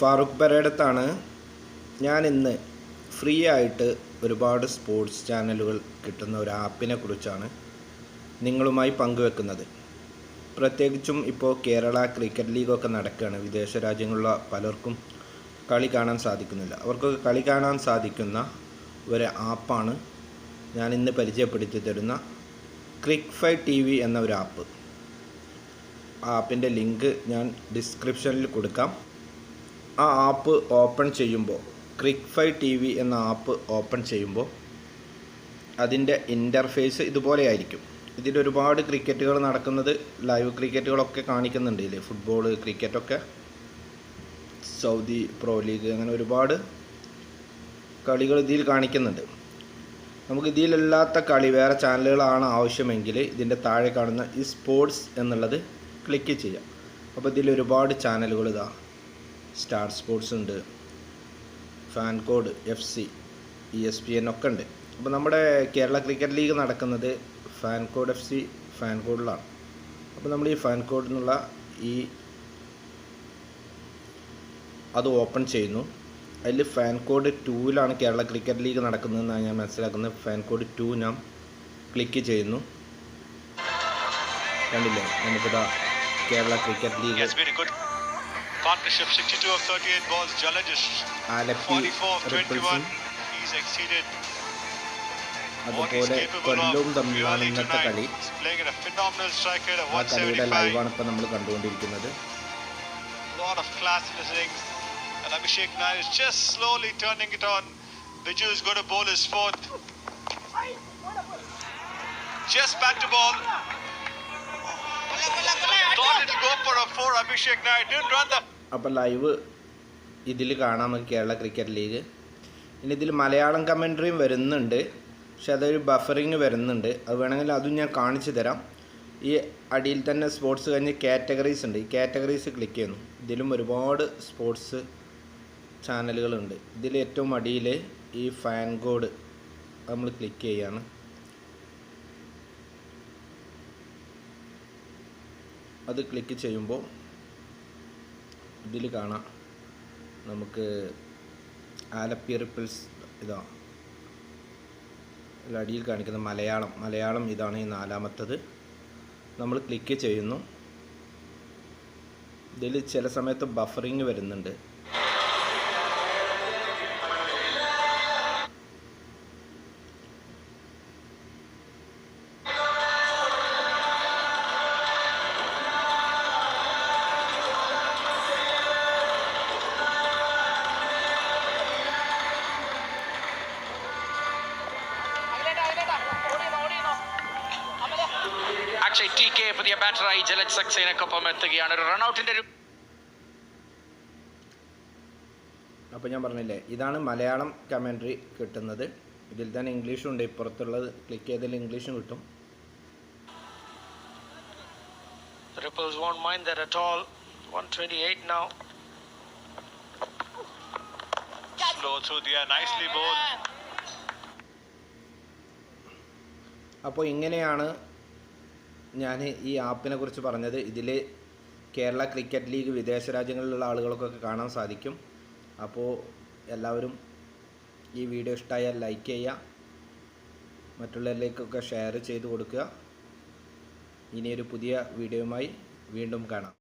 ഫാറൂഖ് പരേടത്താണ് ഞാൻ ഇന്ന് ഫ്രീ ആയിട്ട് ഒരുപാട് സ്പോർട്സ് ചാനലുകൾ കിട്ടുന്ന ഒരു ആപ്പിനെ കുറിച്ചാണ് നിങ്ങളുമായി പങ്കുവെക്കുന്നത്. പ്രത്യേകിച്ചും ഇപ്പോൾ കേരള ക്രിക്കറ്റ് ലീഗൊക്കെ നടക്കുകയാണ്. വിദേശ രാജ്യങ്ങളിലുള്ള പലർക്കും കളി കാണാൻ സാധിക്കുന്നില്ല. അവർക്കൊക്കെ കളി കാണാൻ സാധിക്കുന്ന ഒരു ആപ്പാണ് ഞാൻ ഇന്ന് പരിചയപ്പെടുത്തി തരുന്ന ക്രിക്ക് ഫൈ ടി വി എന്ന ഒരു ആപ്പ് ആപ്പിന്റെ ലിങ്ക് ഞാൻ ഡിസ്ക്രിപ്ഷനിൽ കൊടുക്കാം. ആ ആപ്പ് ഓപ്പൺ ചെയ്യുമ്പോൾ ക്രിക്ക് ഫൈ ടി വി എന്ന ആപ്പ് ഓപ്പൺ ചെയ്യുമ്പോൾ അതിന്റെ ഇന്റർഫേസ് ഇതുപോലെ ആയിരിക്കും. ഇതിൽ ഒരുപാട് ക്രിക്കറ്റുകൾ നടക്കുന്നത് ലൈവ് ക്രിക്കറ്റുകളൊക്കെ കാണിക്കുന്നുണ്ട് ഇതിൽ ഫുട്ബോൾ ക്രിക്കറ്റൊക്കെ സൗദി പ്രോ ലീഗ് അങ്ങനെ ഒരുപാട് കളികൾ ഇതിൽ കാണിക്കുന്നുണ്ട്. നമുക്ക് ഇതിലല്ലാത്ത കളി വേറെ ചാനലുകളാണ് ആവശ്യമെങ്കിൽ ഇതിന്റെ താഴെ കാണുന്ന ഈ സ്പോർട്സ് എന്നുള്ളത് ക്ലിക്ക് ചെയ്യാം. അപ്പോൾ ഇതിൽ ഒരുപാട് ചാനലുകൾ ഇതാ സ്റ്റാർ സ്പോർട്സ് ഉണ്ട്. FanCode F C E S P N ഒക്കെ ഉണ്ട്. അപ്പോൾ നമ്മുടെ കേരള ക്രിക്കറ്റ് ലീഗ് നടക്കുന്നത് ഫാൻ കോഡ് എഫ് സി ഫാൻ കോഡിലാണ് അപ്പോൾ നമ്മൾ ഈ ഫാൻ കോഡിൽ നിന്നുള്ള ഈ അത് ഓപ്പൺ ചെയ്യുന്നു. അതിൽ ഫാൻ കോഡ് ടൂവിലാണ് കേരള ക്രിക്കറ്റ് ലീഗ് നടക്കുന്നതെന്നാണ് ഞാൻ മനസ്സിലാക്കുന്നത്. ഫാൻ കോഡ് ടു ഞാൻ ക്ലിക്ക് ചെയ്യുന്നു. കണ്ടില്ലേ? നമുക്കിതാ Kerala cricket league partnership. 62 of 38 balls. Challenges Alleppey 44 of റിപ്പിൾസും 21. He's exceeded what he's അതുപോലെ capable കൊല്ലവും of തമ്മിലാണ് really ഇന്നത്തെ tonight. കളി He's playing at a phenomenal striker at ആ കളിയുടെ 175. ലൈവാണ് ഇപ്പോൾ നമ്മൾ കണ്ടുകൊണ്ടിരിക്കുന്നത് lot of class in his innings. And Abhishek Nair is just slowly turning it on. Viju is going to bowl his fourth. Just back to ball. അപ്പോൾ live ഇതിൽ കാണാം Kerala cricket league ഇനി ഇതിൽ മലയാളം കമൻട്രിയും വരുന്നുണ്ട്. പക്ഷെ അതൊരു ബഫറിങ് വരുന്നുണ്ട്. അത് വേണമെങ്കിൽ അതും ഞാൻ കാണിച്ചു തരാം. ഈ അടിയിൽ തന്നെ സ്പോർട്സ് കഴിഞ്ഞ് കാറ്റഗറീസ് ഉണ്ട്. ഈ കാറ്റഗറീസ് ക്ലിക്ക് ചെയ്യുന്നു. ഇതിലും ഒരുപാട് സ്പോർട്സ് ചാനലുകളുണ്ട് ഇതിൽ ഏറ്റവും അടിയിൽ ഈ ഫാൻ കോഡ് നമ്മൾ ക്ലിക്ക് ചെയ്യാണ്. അത് ക്ലിക്ക് ചെയ്യുമ്പോൾ ഇതിൽ കാണാം. നമുക്ക് ആലപ്പി റിപ്പിൾസ് ഇതാ. അടിയിൽ കാണിക്കുന്ന മലയാളം. മലയാളം ഇതാണ് ഈ നാലാമത്തത്. നമ്മൾ ക്ലിക്ക് ചെയ്യുന്നു. ഇതിൽ ചില സമയത്ത് ബഫറിങ് വരുന്നുണ്ട്. അക്ഷയ് ടി കെ പുതിയ ബാറ്ററായി ജലജ് സക്സേനക്കൊപ്പം എത്തുകയാണ് ഒരു റൺഔട്ടിന്റെ ഒരു അപ്പോൾ ഞാൻ പറഞ്ഞില്ലേ ഇതാണ് മലയാളം കമൻട്രി കിട്ടുന്നത് ഇതിൽ തന്നെ ഇംഗ്ലീഷും ഉണ്ട് ഇപ്പുറത്തുള്ളത് ക്ലിക്ക് ചെയ്താൽ ഇംഗ്ലീഷും കിട്ടും Ripples won't mind that at all. 128 now. slow through the. Nicely bowled. അപ്പോൾ ഇങ്ങനെയാണ് ഞാൻ ഈ ആപ്പിനെ കുറിച്ച് പറഞ്ഞത് ഇതിൽ കേരള ക്രിക്കറ്റ് ലീഗ് വിദേശ രാജ്യങ്ങളിലുള്ള ആളുകൾക്കൊക്കെ കാണാൻ സാധിക്കും. അപ്പോൾ എല്ലാവരും ഈ വീഡിയോ ഇഷ്ടമായാൽ ലൈക്ക് ചെയ്യുക മറ്റുള്ളവരിലേക്കൊക്കെ ഷെയർ ചെയ്ത് കൊടുക്കുക. ഇനിയൊരു പുതിയ വീഡിയോയുമായി വീണ്ടും കാണാം.